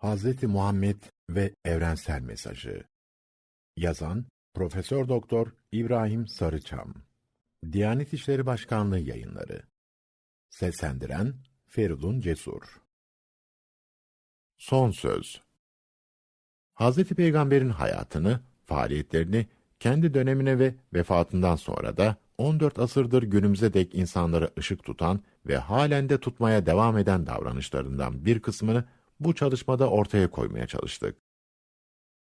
Hazreti Muhammed ve Evrensel Mesajı. Yazan Profesör Doktor İbrahim Sarıçam. Diyanet İşleri Başkanlığı Yayınları. Seslendiren Feridun Cesur. Son Söz. Hazreti Peygamber'in hayatını, faaliyetlerini, kendi dönemine ve vefatından sonra da 14 asırdır günümüze dek insanlara ışık tutan ve halen de tutmaya devam eden davranışlarından bir kısmını bu çalışmada ortaya koymaya çalıştık.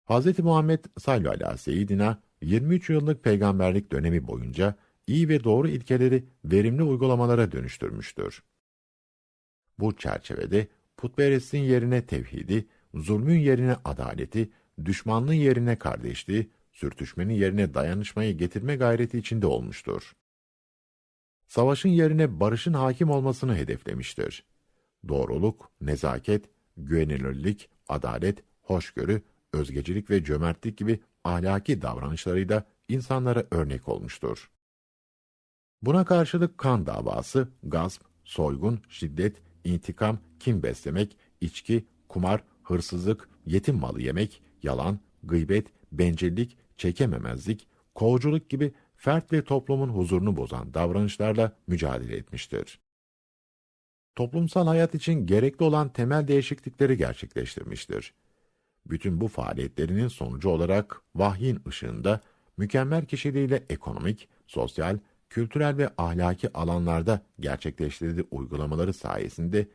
Hz. Muhammed sallallahu aleyhi ve seyyidina 23 yıllık peygamberlik dönemi boyunca iyi ve doğru ilkeleri verimli uygulamalara dönüştürmüştür. Bu çerçevede putperestin yerine tevhidi, zulmün yerine adaleti, düşmanlığın yerine kardeşliği, sürtüşmenin yerine dayanışmayı getirme gayreti içinde olmuştur. Savaşın yerine barışın hakim olmasını hedeflemiştir. Doğruluk, nezaket, güvenilirlik, adalet, hoşgörü, özgecilik ve cömertlik gibi ahlaki davranışlarıyla insanlara örnek olmuştur. Buna karşılık kan davası, gasp, soygun, şiddet, intikam, kim beslemek, içki, kumar, hırsızlık, yetim malı yemek, yalan, gıybet, bencillik, çekememezlik, kovuculuk gibi fert ve toplumun huzurunu bozan davranışlarla mücadele etmiştir. Toplumsal hayat için gerekli olan temel değişiklikleri gerçekleştirmiştir. Bütün bu faaliyetlerinin sonucu olarak vahyin ışığında mükemmel kişiliğiyle ekonomik, sosyal, kültürel ve ahlaki alanlarda gerçekleştirdiği uygulamaları sayesinde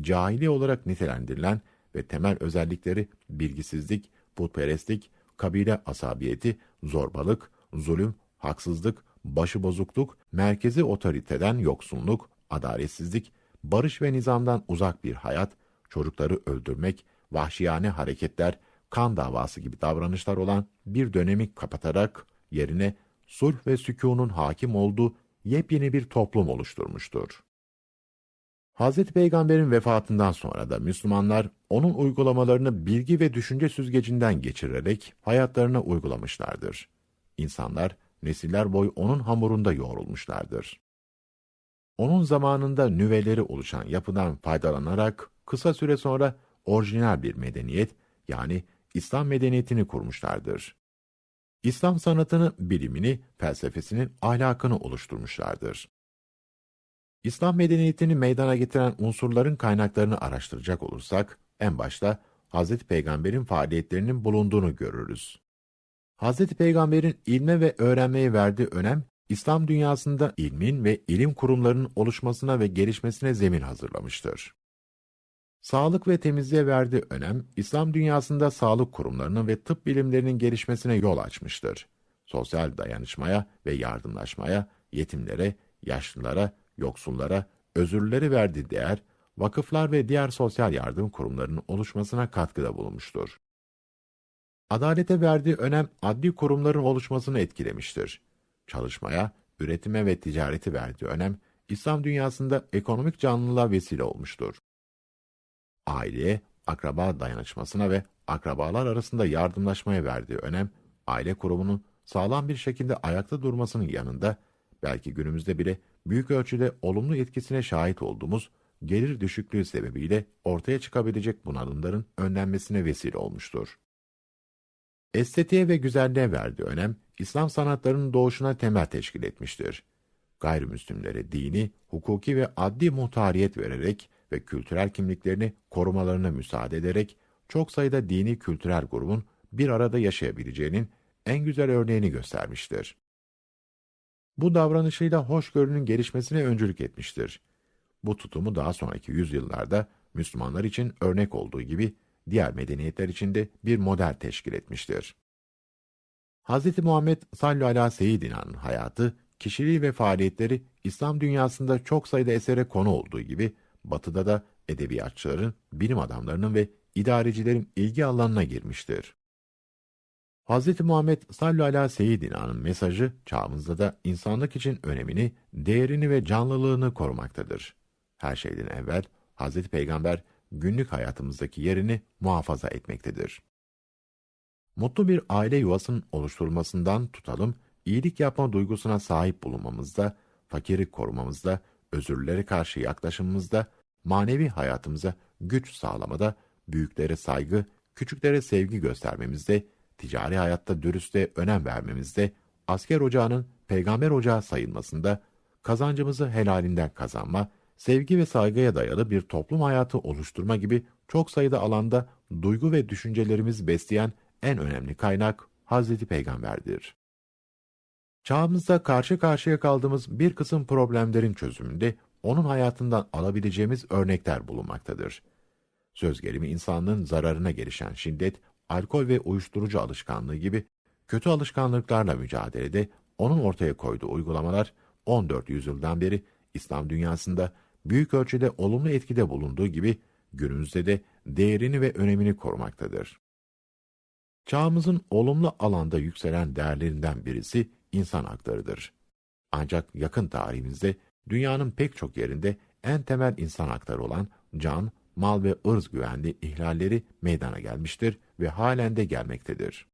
cahili olarak nitelendirilen ve temel özellikleri bilgisizlik, putperestlik, kabile asabiyeti, zorbalık, zulüm, haksızlık, başıbozukluk, merkezi otoriteden yoksunluk, adaletsizlik, barış ve nizamdan uzak bir hayat, çocukları öldürmek, vahşiyane hareketler, kan davası gibi davranışlar olan bir dönemi kapatarak yerine sulh ve sükunun hakim olduğu yepyeni bir toplum oluşturmuştur. Hazreti Peygamber'in vefatından sonra da Müslümanlar onun uygulamalarını bilgi ve düşünce süzgecinden geçirerek hayatlarına uygulamışlardır. İnsanlar nesiller boyu onun hamurunda yoğrulmuşlardır. Onun zamanında nüveleri oluşan yapıdan faydalanarak kısa süre sonra orijinal bir medeniyet yani İslam medeniyetini kurmuşlardır. İslam sanatını, bilimini, felsefesini, ahlakını oluşturmuşlardır. İslam medeniyetini meydana getiren unsurların kaynaklarını araştıracak olursak, en başta Hz. Peygamber'in faaliyetlerinin bulunduğunu görürüz. Hz. Peygamber'in ilme ve öğrenmeye verdiği önem, İslam dünyasında ilmin ve ilim kurumlarının oluşmasına ve gelişmesine zemin hazırlamıştır. Sağlık ve temizliğe verdiği önem, İslam dünyasında sağlık kurumlarının ve tıp bilimlerinin gelişmesine yol açmıştır. Sosyal dayanışmaya ve yardımlaşmaya, yetimlere, yaşlılara, yoksullara, özürlülere verdiği değer, vakıflar ve diğer sosyal yardım kurumlarının oluşmasına katkıda bulunmuştur. Adalete verdiği önem adli kurumların oluşmasını etkilemiştir. Çalışmaya, üretime ve ticareti verdiği önem, İslam dünyasında ekonomik canlılığa vesile olmuştur. Aileye, akraba dayanışmasına ve akrabalar arasında yardımlaşmaya verdiği önem, aile kurumunun sağlam bir şekilde ayakta durmasının yanında, belki günümüzde bile büyük ölçüde olumlu etkisine şahit olduğumuz gelir düşüklüğü sebebiyle ortaya çıkabilecek bunalımların önlenmesine vesile olmuştur. Estetiğe ve güzelliğe verdiği önem, İslam sanatlarının doğuşuna temel teşkil etmiştir. Gayrimüslimlere dini, hukuki ve adli muhtariyet vererek ve kültürel kimliklerini korumalarına müsaade ederek, çok sayıda dini kültürel grubun bir arada yaşayabileceğinin en güzel örneğini göstermiştir. Bu davranışıyla hoşgörünün gelişmesine öncülük etmiştir. Bu tutumu daha sonraki yüzyıllarda Müslümanlar için örnek olduğu gibi diğer medeniyetler için de bir model teşkil etmiştir. Hz. Muhammed sallallahu aleyhi ve seyyidina'nın hayatı, kişiliği ve faaliyetleri İslam dünyasında çok sayıda esere konu olduğu gibi, batıda da edebiyatçıların, bilim adamlarının ve idarecilerin ilgi alanına girmiştir. Hz. Muhammed sallallahu aleyhi ve seyyidina'nın mesajı çağımızda da insanlık için önemini, değerini ve canlılığını korumaktadır. Her şeyden evvel Hz. Peygamber günlük hayatımızdaki yerini muhafaza etmektedir. Mutlu bir aile yuvasının oluşturulmasından tutalım, iyilik yapma duygusuna sahip bulunmamızda, fakiri korumamızda, özürlere karşı yaklaşımımızda, manevi hayatımıza güç sağlamada, büyüklere saygı, küçüklere sevgi göstermemizde, ticari hayatta dürüstle önem vermemizde, asker ocağının peygamber ocağı sayılmasında, kazancımızı helalinden kazanma, sevgi ve saygıya dayalı bir toplum hayatı oluşturma gibi çok sayıda alanda duygu ve düşüncelerimizi besleyen en önemli kaynak Hazreti Peygamber'dir. Çağımızda karşı karşıya kaldığımız bir kısım problemlerin çözümünde onun hayatından alabileceğimiz örnekler bulunmaktadır. Söz gelimi insanlığın zararına gelişen şiddet, alkol ve uyuşturucu alışkanlığı gibi kötü alışkanlıklarla mücadelede onun ortaya koyduğu uygulamalar 14 yüzyıldan beri İslam dünyasında büyük ölçüde olumlu etkide bulunduğu gibi günümüzde de değerini ve önemini korumaktadır. Çağımızın olumlu alanda yükselen değerlerinden birisi insan haklarıdır. Ancak yakın tarihimizde dünyanın pek çok yerinde en temel insan hakları olan can, mal ve ırz güvenliği ihlalleri meydana gelmiştir ve halen de gelmektedir.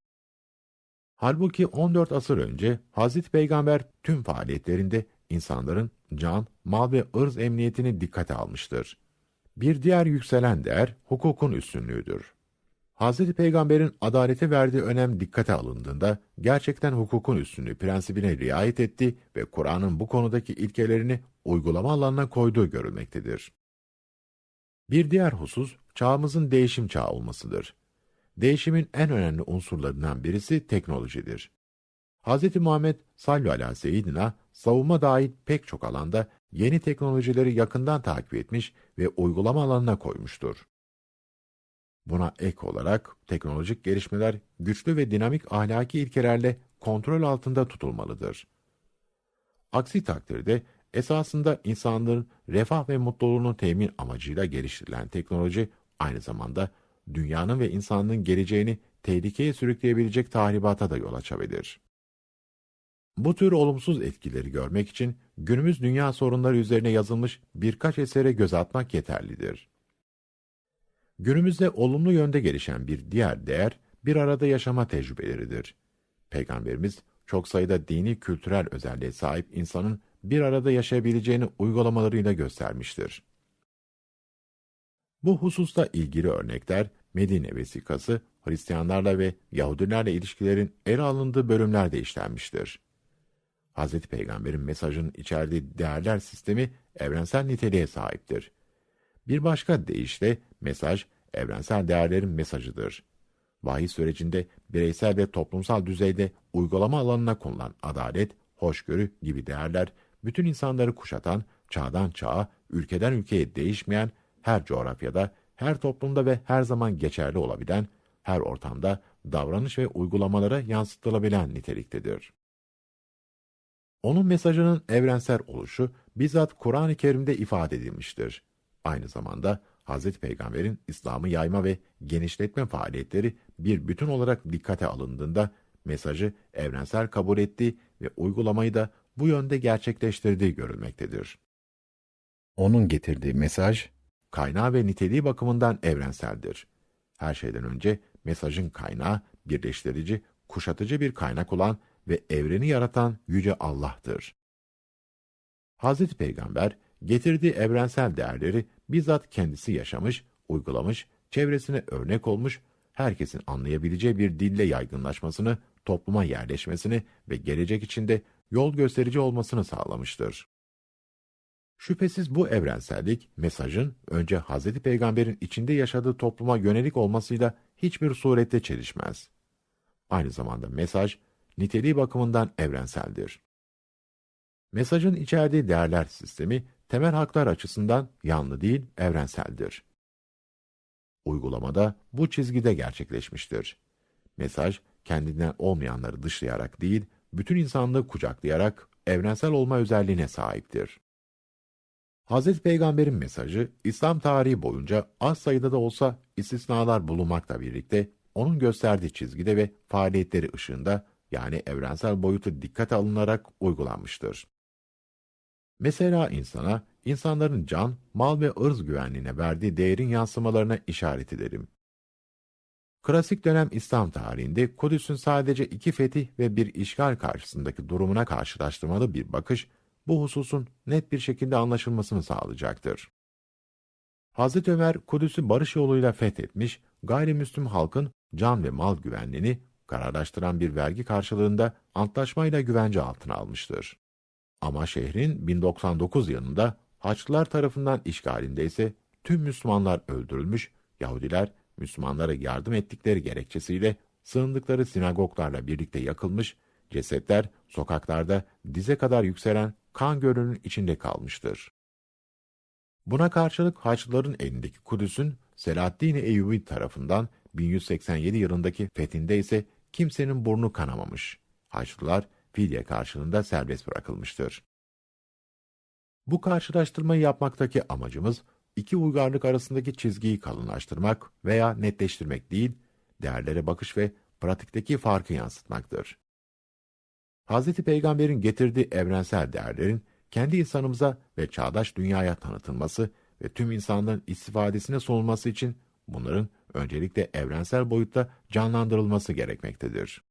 Halbuki 14 asır önce Hazreti Peygamber tüm faaliyetlerinde insanların can, mal ve ırz emniyetini dikkate almıştır. Bir diğer yükselen değer hukukun üstünlüğüdür. Hazreti Peygamber'in adalete verdiği önem dikkate alındığında gerçekten hukukun üstünlüğü prensibine riayet etti ve Kur'an'ın bu konudaki ilkelerini uygulama alanına koyduğu görülmektedir. Bir diğer husus çağımızın değişim çağı olmasıdır. Değişimin en önemli unsurlarından birisi teknolojidir. Hz. Muhammed sallallahu aleyhi ve savunma dahil pek çok alanda yeni teknolojileri yakından takip etmiş ve uygulama alanına koymuştur. Buna ek olarak teknolojik gelişmeler güçlü ve dinamik ahlaki ilkelerle kontrol altında tutulmalıdır. Aksi takdirde esasında insanların refah ve mutluluğunu temin amacıyla geliştirilen teknoloji aynı zamanda dünyanın ve insanlığın geleceğini tehlikeye sürükleyebilecek tahribata da yol açabilir. Bu tür olumsuz etkileri görmek için günümüz dünya sorunları üzerine yazılmış birkaç esere göz atmak yeterlidir. Günümüzde olumlu yönde gelişen bir diğer değer, bir arada yaşama tecrübeleridir. Peygamberimiz, çok sayıda dini kültürel özelliğe sahip insanın bir arada yaşayabileceğini uygulamalarıyla göstermiştir. Bu hususta ilgili örnekler, Medine vesikası, Hristiyanlarla ve Yahudilerle ilişkilerin ele alındığı bölümlerde işlenmiştir. Hz. Peygamber'in mesajının içerdiği değerler sistemi evrensel niteliğe sahiptir. Bir başka deyişle mesaj, evrensel değerlerin mesajıdır. Vahiy sürecinde bireysel ve toplumsal düzeyde uygulama alanına konulan adalet, hoşgörü gibi değerler, bütün insanları kuşatan, çağdan çağa, ülkeden ülkeye değişmeyen, her coğrafyada, her toplumda ve her zaman geçerli olabilen, her ortamda davranış ve uygulamalara yansıtılabilen niteliktedir. Onun mesajının evrensel oluşu bizzat Kur'an-ı Kerim'de ifade edilmiştir. Aynı zamanda Hz. Peygamber'in İslam'ı yayma ve genişletme faaliyetleri bir bütün olarak dikkate alındığında mesajı evrensel kabul ettiği ve uygulamayı da bu yönde gerçekleştirdiği görülmektedir. Onun getirdiği mesaj, kaynağı ve niteliği bakımından evrenseldir. Her şeyden önce mesajın kaynağı birleştirici, kuşatıcı bir kaynak olan ve evreni yaratan Yüce Allah'tır. Hazreti Peygamber, getirdiği evrensel değerleri bizzat kendisi yaşamış, uygulamış, çevresine örnek olmuş, herkesin anlayabileceği bir dille yaygınlaşmasını, topluma yerleşmesini ve gelecek içinde yol gösterici olmasını sağlamıştır. Şüphesiz bu evrensellik, mesajın önce Hz. Peygamber'in içinde yaşadığı topluma yönelik olmasıyla hiçbir surette çelişmez. Aynı zamanda mesaj, niteliği bakımından evrenseldir. Mesajın içerdiği değerler sistemi, temel haklar açısından yanlı değil, evrenseldir. Uygulamada bu çizgide gerçekleşmiştir. Mesaj, kendinden olmayanları dışlayarak değil, bütün insanlığı kucaklayarak evrensel olma özelliğine sahiptir. Hz. Peygamber'in mesajı, İslam tarihi boyunca az sayıda da olsa istisnalar bulunmakla birlikte, onun gösterdiği çizgide ve faaliyetleri ışığında, yani evrensel boyutu dikkate alınarak uygulanmıştır. Mesela insana, insanların can, mal ve ırz güvenliğine verdiği değerin yansımalarına işaret edelim. Klasik dönem İslam tarihinde Kudüs'ün sadece iki fetih ve bir işgal karşısındaki durumuna karşılaştırmalı bir bakış, bu hususun net bir şekilde anlaşılmasını sağlayacaktır. Hazreti Ömer Kudüs'ü barış yoluyla fethetmiş, gayrimüslim halkın can ve mal güvenliğini kararlaştıran bir vergi karşılığında antlaşmayla güvence altına almıştır. Ama şehrin 1099 yılında Haçlılar tarafından işgalinde ise tüm Müslümanlar öldürülmüş, Yahudiler Müslümanlara yardım ettikleri gerekçesiyle sığındıkları sinagoglarla birlikte yakılmış, cesetler sokaklarda dize kadar yükselen kan gölünün içinde kalmıştır. Buna karşılık Haçlıların elindeki Kudüs'ün Selahaddin Eyyubi tarafından 1187 yılındaki fethinde ise kimsenin burnu kanamamış. Haçlılar fidye karşılığında serbest bırakılmıştır. Bu karşılaştırmayı yapmaktaki amacımız, iki uygarlık arasındaki çizgiyi kalınlaştırmak veya netleştirmek değil, değerlere bakış ve pratikteki farkı yansıtmaktır. Hz. Peygamber'in getirdiği evrensel değerlerin kendi insanımıza ve çağdaş dünyaya tanıtılması ve tüm insanların istifadesine sunulması için bunların öncelikle evrensel boyutta canlandırılması gerekmektedir.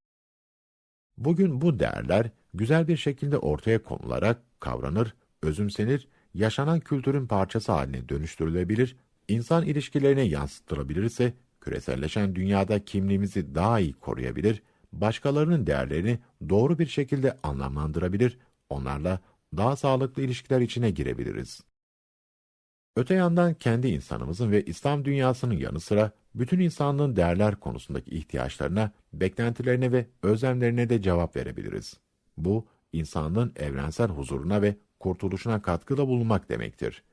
Bugün bu değerler güzel bir şekilde ortaya konularak kavranır, özümsenir, yaşanan kültürün parçası haline dönüştürülebilir, insan ilişkilerine yansıtılabilirse küreselleşen dünyada kimliğimizi daha iyi koruyabilir, başkalarının değerlerini doğru bir şekilde anlamlandırabilir, onlarla daha sağlıklı ilişkiler içine girebiliriz. Öte yandan kendi insanımızın ve İslam dünyasının yanı sıra bütün insanlığın değerler konusundaki ihtiyaçlarına, beklentilerine ve özlemlerine de cevap verebiliriz. Bu, insanlığın evrensel huzuruna ve kurtuluşuna katkıda bulunmak demektir.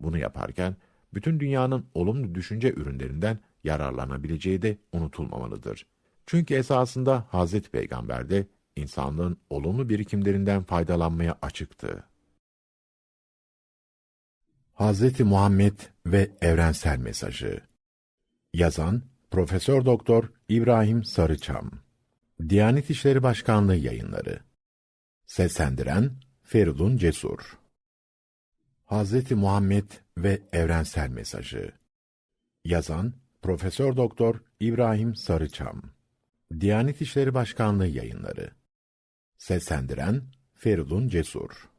Bunu yaparken, bütün dünyanın olumlu düşünce ürünlerinden yararlanabileceği de unutulmamalıdır. Çünkü esasında Hazreti Peygamber de insanlığın olumlu birikimlerinden faydalanmaya açıktı. Hazreti Muhammed ve Evrensel Mesajı Yazan Profesör Doktor İbrahim Sarıçam. Diyanet İşleri Başkanlığı Yayınları. Seslendiren Feridun Cesur. Hazreti Muhammed ve Evrensel Mesajı. Yazan Profesör Doktor İbrahim Sarıçam. Diyanet İşleri Başkanlığı Yayınları. Seslendiren Feridun Cesur